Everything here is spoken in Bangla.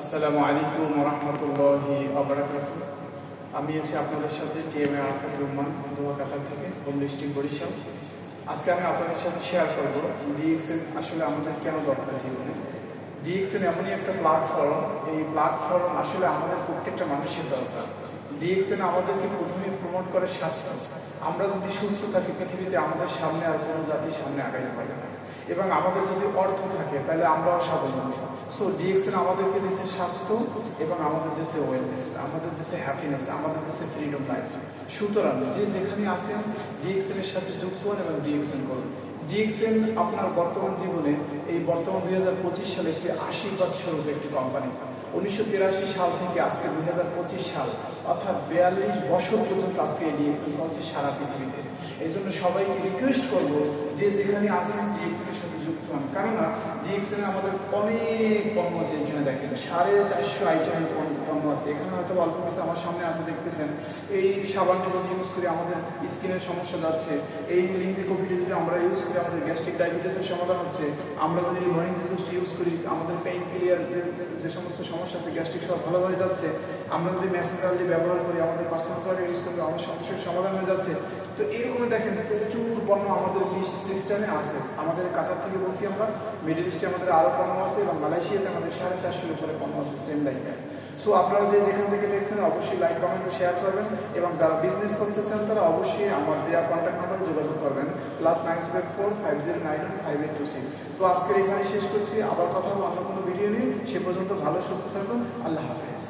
আসসালামু আলাইকুম রহমতুল্লাহি আবরাকাত আমি আছি আপনাদের সাথে টিএমএ আরফাত রহমান কাতার থেকে হোম ডিস্ট্রিক্ট বরিশাল। আজকে আমি আপনাদের সাথে শেয়ার করব ডিএক্সএন আসলে আমাদের কেন দরকার জীবনে ডিএক্সএন এমনই একটা প্ল্যাটফর্ম এই প্ল্যাটফর্ম আসলে আমাদের প্রত্যেকটা মানুষের দরকার। ডিএক্সএন আমাদেরকে প্রথমে প্রমোট করে স্বাস্থ্য। আমরা যদি সুস্থ থাকি, পৃথিবীতে আমাদের সামনে আর কোনো জাতির সামনে আগাইতে পারে। না এবং আমাদের যদি অর্থ তাহলে আমরাও স্বাবলম্বী। সো ডিএক্সএন আমাদেরকে দেশে স্বাস্থ্য এবং আমাদের দেশে ওয়েলনেস আমাদের দেশে হ্যাপিনেস আমাদের দেশে ফ্রিডম লাইফ সুতরাং যে যেখানে আসেন ডিএক্সএন এর সাথে যুক্ত হন এবং ডিএক্সএন করুন। ডিএক্সএন আপনার বর্তমান জীবনে এই বর্তমান দুই হাজার পঁচিশ সালে একটি আশীর্বাদ স্বরূপ একটি কোম্পানি উনিশশো তিরাশি সাল থেকে আজকে দুই হাজার পঁচিশ সাল, অর্থাৎ বিয়াল্লিশ বছর পর্যন্ত আজকে এই ডিএক্সএন চলছে সারা পৃথিবীতে। এই জন্য সবাইকে রিকোয়েস্ট করব যে যেখানে আসেন ডিএক্সএন এর সাথে যুক্ত হন কেননা ডিএক্সএন এ আমাদের অনেক পণ্য আছে এখানে দেখেন। সাড়ে চারশো আইটেমের পণ্য আছে। এখানে হয়তো অল্প কিছু আমার সামনে আছে, দেখতেছেন। এই সাবানটা যদি ইউজ করি আমাদের স্কিনের সমস্যা যাচ্ছে। এই লিঙ্কি কপিটি যদি আমরা ইউজ করি আমাদের গ্যাস্ট্রিক ডায়াবেটিসের সমাধান হচ্ছে, আমরা যদি মর্নিং জুসটি ইউজ করি, আমাদের পেইন ক্লিয়ার যে সমস্ত সমস্যা আছে গ্যাস্ট্রিক সব ভালো হয়ে যাচ্ছে। আমরা যদি ম্যাসেঞ্জারলি ব্যবহার করি, আমাদের পার্সোনাল ইউজ করি আমাদের সমস্যার সমাধান হয়ে যাচ্ছে। তো এরকম দেখেন, প্রচুর পণ্য আমাদের লিস্ট সিস্টেমে আছে। আমাদের কাতার থেকে বলছি আমরা মিডল ইস্টে আমাদের আরও পণ্য আছে এবং মালয়েশিয়াতে আমাদের সাড়ে চারশোর উপরে পণ্য আছে সেম লাইফে সো আপনারা যে যেখান থেকে দেখছেন, অবশ্যই লাইক কমেন্ট শেয়ার করবেন এবং যারা বিজনেস করতে চান, তারা অবশ্যই আমার দেওয়া কন্ট্যাক্ট নাম্বারে যোগাযোগ করবেন। Plus nine seven four five zero nine five eight two six তো আজকের এখানে শেষ করছি। আবার কথা অন্য কোনো ভিডিও নিয়ে। সে পর্যন্ত ভালো, সুস্থ থাকুন। আল্লাহ হাফেজ।